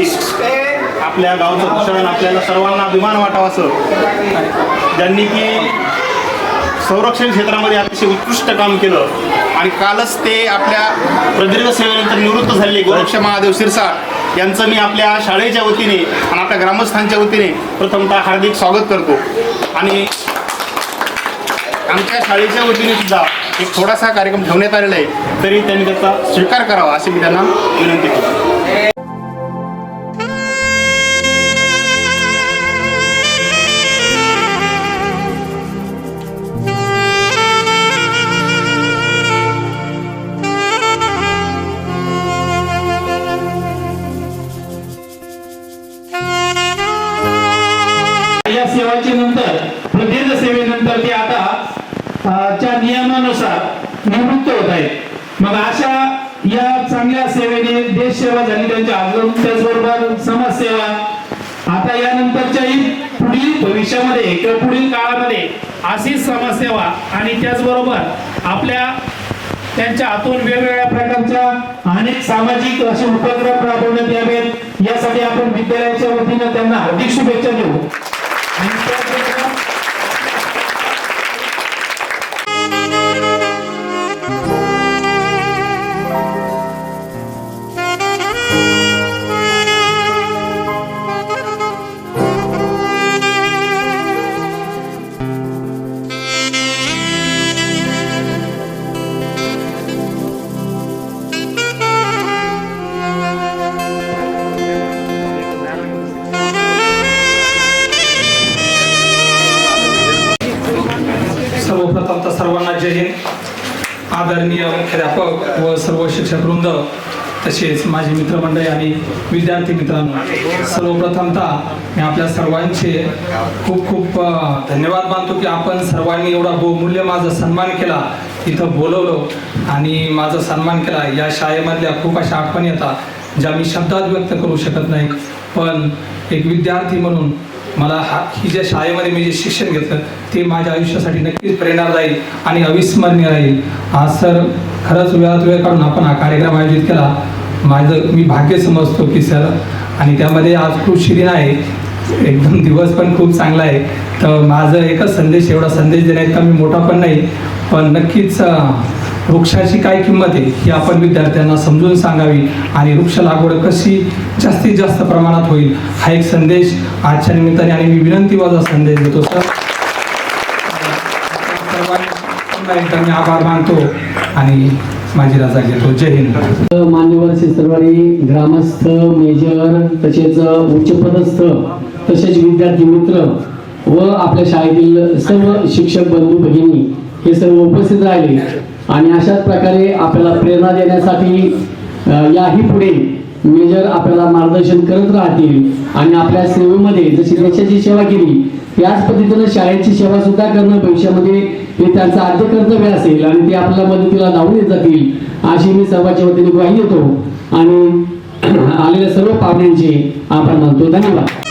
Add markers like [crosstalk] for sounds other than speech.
उपस्थित आपल्या गावचं भूषण आपल्याला सर्वांना अभिमान वाटावा असं ज्यांनी की संरक्षण क्षेत्रामध्ये अतिशय उत्कृष्ट काम केलं. आणि कालच ते आपल्या प्रदीर्घ सेवेनंतर निवृत्त झालेले गोरक्ष महादेव सिरसाट यांचं मी आपल्या शाळेच्या वतीने आणि आपल्या ग्रामस्थांच्या वतीने प्रथमतः हार्दिक स्वागत करतो. आणि आमच्या शाळेच्या वतीने सुद्धा एक थोडासा कार्यक्रम ठेवण्यात आलेला आहे. तरी त्यांनी त्याचा स्वीकार करावा अशी मी त्यांना विनंती करतो. च्या नियमानुसार निवृत्त होत आहेत. मग अशा या चांगल्या सेवेने देश सेवा झाली त्यांच्या अजून त्याचबरोबर समाजसेवा. आता यानंतरच्याही पुढील भविष्यामध्ये किंवा पुढील काळामध्ये अशीच समाजसेवा आणि त्याचबरोबर आपल्या त्यांच्या हातून वेगवेगळ्या प्रकारच्या अनेक सामाजिक असे उपक्रम राबवण्यात यावेत. यासाठी आपण विद्यालयाच्या वतीनं त्यांना हार्दिक शुभेच्छा देऊ. आदरणीय प्राध्यापक व सर्व शिक्षक वृंद तसेच माझे मित्रमंडळी आणि विद्यार्थी मित्रांनो सर्वप्रथमतः मी आपल्या सर्वांचे खूप खूप धन्यवाद मानतो की आपण सर्वांनी एवढा बहुमूल्य माझा सन्मान केला इथं बोलवलं आणि माझा सन्मान केला. या शाळेमधल्या खूप अशा आठवणी येतात ज्या मी शब्दात व्यक्त करू शकत नाही. पण एक विद्यार्थी म्हणून मला हा ही ज्या शाळेमध्ये मी जे शिक्षण घेतलं ते माझ्या आयुष्यासाठी नक्कीच प्रेरणादायी आणि अविस्मरणीय राहील. आज सर खरंच वेळात वेळ काढून आपण हा कार्यक्रम आयोजित केला. माझं मी भाग्य समजतो की सर आणि त्यामध्ये आज खूप शिरीन आहे. एकदम दिवस पण खूप चांगला आहे. तर माझं एकच संदेश एवढा संदेश देण्यात का मी मोठा पण नाही. पण नक्कीच वृक्षाची काय किंमत आहे ही आपण विद्यार्थ्यांना समजून सांगावी आणि वृक्ष लागवड कशी जास्तीत जास्त प्रमाणात होईल हा एक संदेश आजच्या निमित्ताने आणि मी विनंती माझा संदेश देतो सर. सर्वांनी मी आभार मानतो आणि माझी रजा घेतो. जय हिंद. मान्यवर शिस्तरवाडी ग्रामस्थ मेजर तसेच उच्चपदस्थ तसेच विद्यार्थी मित्र व आपल्या शाळेतील सर्व शिक्षक बंधू भगिनी हे सर्व उपस्थित राहिले. आणि अशाच प्रकारे आपल्याला प्रेरणा देण्यासाठी याही पुढे मेजर आपल्याला मार्गदर्शन करत राहतील. आणि आपल्या सेवेमध्ये जशी देशाची सेवा केली त्याच पद्धतीनं शाळेची सेवा सुद्धा करणं भविष्यामध्ये हे त्यांचं आद्य कर्तव्य असेल आणि ते आपल्याला मदतीला धावून येत जातील अशी मी सर्वांच्या वतीने ग्वाही देतो. आणि [clears throat] आलेल्या सर्व पाहुण्यांचे आपण मानतो. धन्यवाद.